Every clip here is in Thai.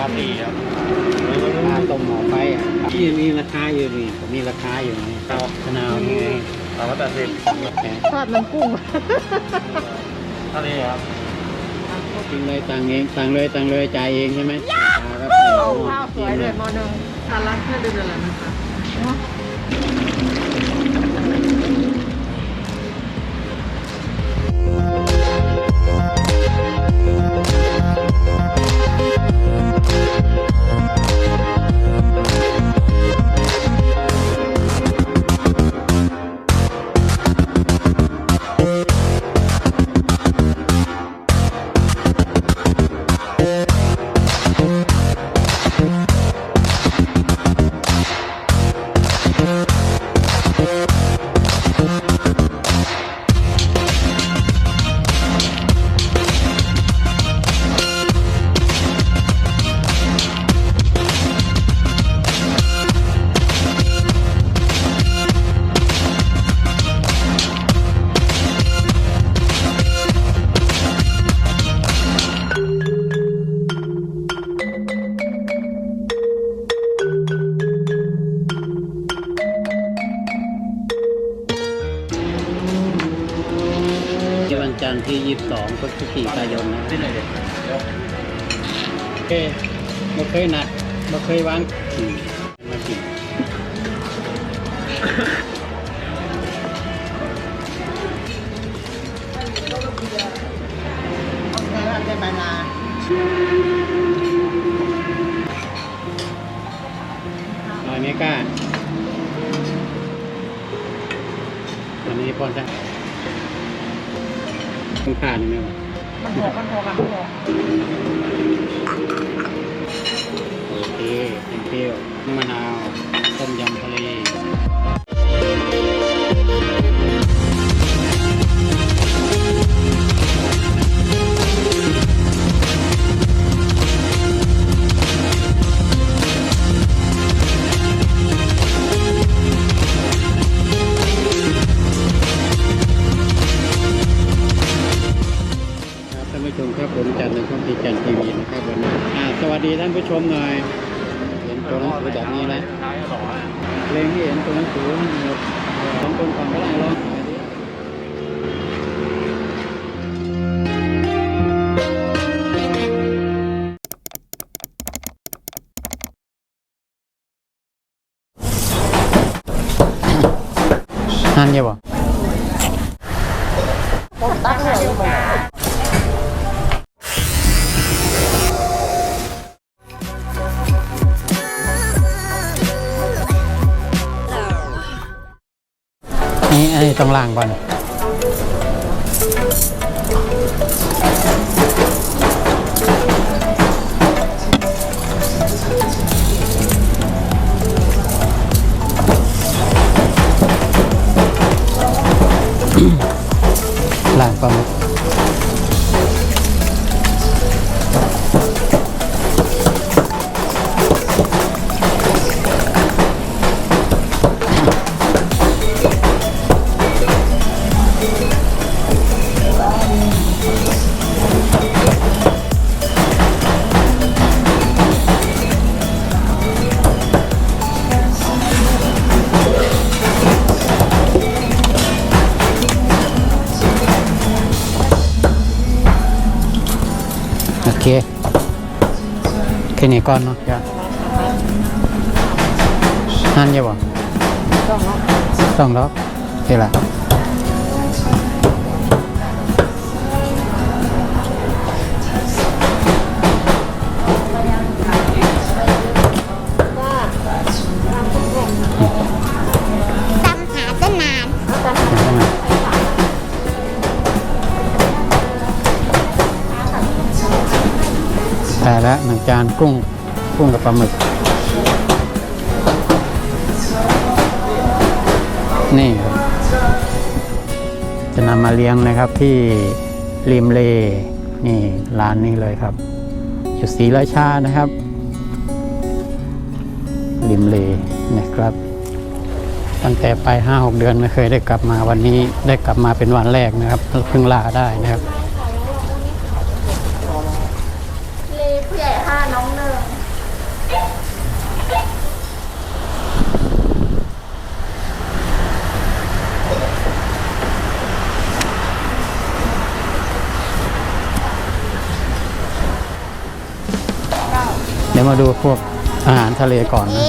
ครับดีครับราคาต้มหม้อไฟอะที่มีราคาอยู่นี่มีราคาอยู่นี่ขนาวนี่ไงสามร้อยแปดสิบแพงทอดมันกุ้งเท่านี้ครับจริงเลยตังเองตังเลยตังเลยจ่ายเองใช่ไหมครับเอาข้าวสวยเลยมอหนึ่งทานร้านเพื่อนเดือนละนะคะ ที่ วันที่ 22พฤศจิกายนนะโอเคบ่เคยนัดบ่เคยวาง ผ่านไหมวะมันหกมันหกอะมันหกโอเคเป็นเปรี้ยวมะนาวต้มยำทะเล วัสดีท่านผู้ชมหน่อยเห็นตัวหนังสือ ต้งล่างก่อน เคแค่นี้ก่อนเนาะจ้ะนั่นยังบ่ต้องเนาะต้องแล้วโอเคละได้ กุ้งกุ้งกับปลาหมึก นี่ครับ จะนำมาเลี้ยงนะครับที่ริมเลนี่ร้านนี้เลยครับอยู่ศรีราชานะครับ ริมเลนะครับ ตั้งแต่ไปห้าหกเดือนไม่เคยได้กลับมาวันนี้ได้กลับมาเป็นวันแรกนะครับเพิ่งลาได้นะครับ มาดูพวกอาหารทะเลก่อนนะ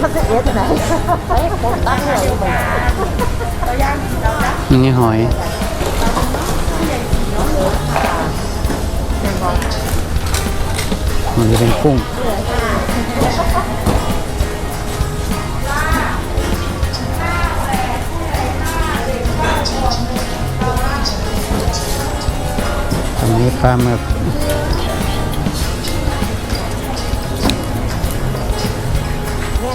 ถ้าจะเอ๊ะจะไหนเฮ้ยผมตั้งเลยไปนี่หอยมันจะเป็นกุ้งตรงนี้ปลาหมึก เอ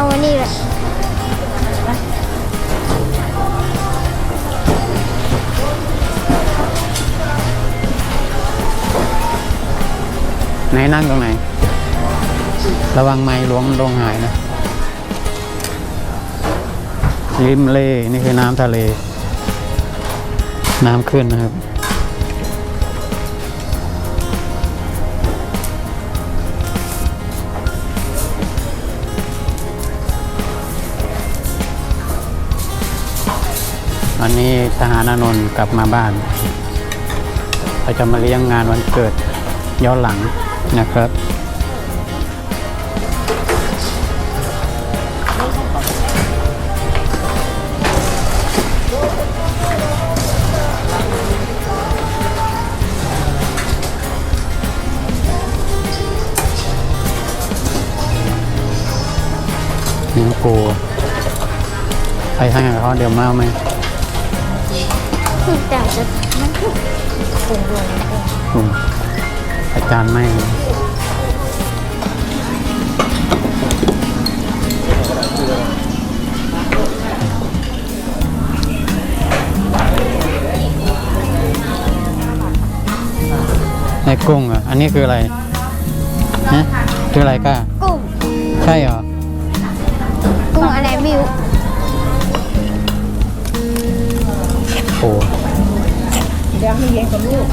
าอันนี้เลยไหนนั่งตรงไหน ระวังไม้หลวงลงหายนะริมเลนี่คือน้ำทะเล น้ำขึ้นนะครับ วันนี้ทหารอานนท์กลับมาบ้านเขาจะมาเลี้ยงงานวันเกิดย้อนหลังนะครับเนื้อปูไปทางเขาเดี๋ยวมาเอาไหม แต่จะมันถูกอืมอาจารย์ไม่ไอ้กุ้งอะ อันนี้คืออะไรฮะคืออะไรก้ากุ้ง ใช่เหรอ กุ้งอะไรไม่รู้ โอ้ ดี๋ยวให้เย็นกับลูก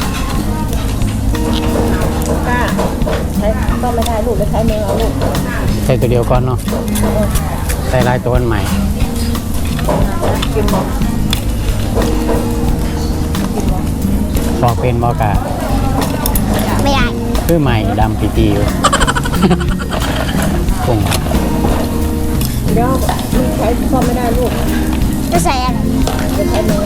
กล้าใช้ก็ไม่ได้ลูกเลยใช้มือเอาลูกใส่ตัวเดียวก่อนเนาะใส่ลายตัวอันใหม่กินหมดบอกเป็นบอกะไม่ได้คือใหม่ดำปีติอยู่กุ้งเดี๋ยวลูกใช้ก็ไม่ได้ลูกจะใส่อะไรจะใช้มือ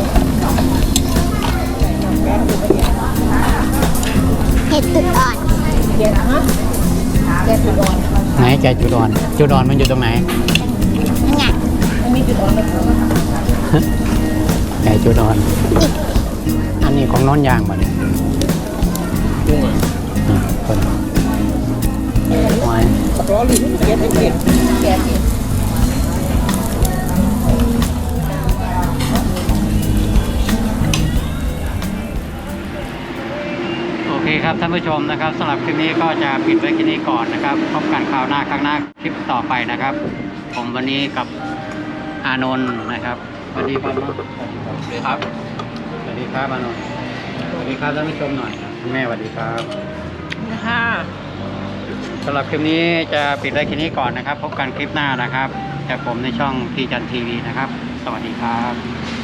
เห็ดตุดอ่อนเย็นฮะแกจุดอ่อนไหนแกจุดอ่อนจุดอ่อนมันอยู่ตรงไหนนี่ไงมันมีจุดอ่อนไหมครับไก่จุดอ่อนอันนี้ของน้อนยางบ่เนี่ยกุ้งอะอืมคนไว้ร้อนหรือเย็นให้เก็บแนโอเคครับท่านผู้ชมนะครับสำหรับคลิปนี้ก็จะปิดไว้แค่นี้ก่อนนะครับพบกันคราวหน้าครั้งหน้าคลิปต่อไปนะครับ ผมวันนี้กับอานนท์นะครับสวัสดีครับเนาะเลยครับสวัสดีครับอานนท์สวัสดีครับท่านผู้ชมหน่อยคุณแม่สวัสดีครับค่ะสำหรับคลิปนี้จะปิดไว้แค่นี้ก่อนนะครับ พบกันคลิปหน้านะครับจากผมในช่องทีจันทีวีนะครับ สวัสดีครับ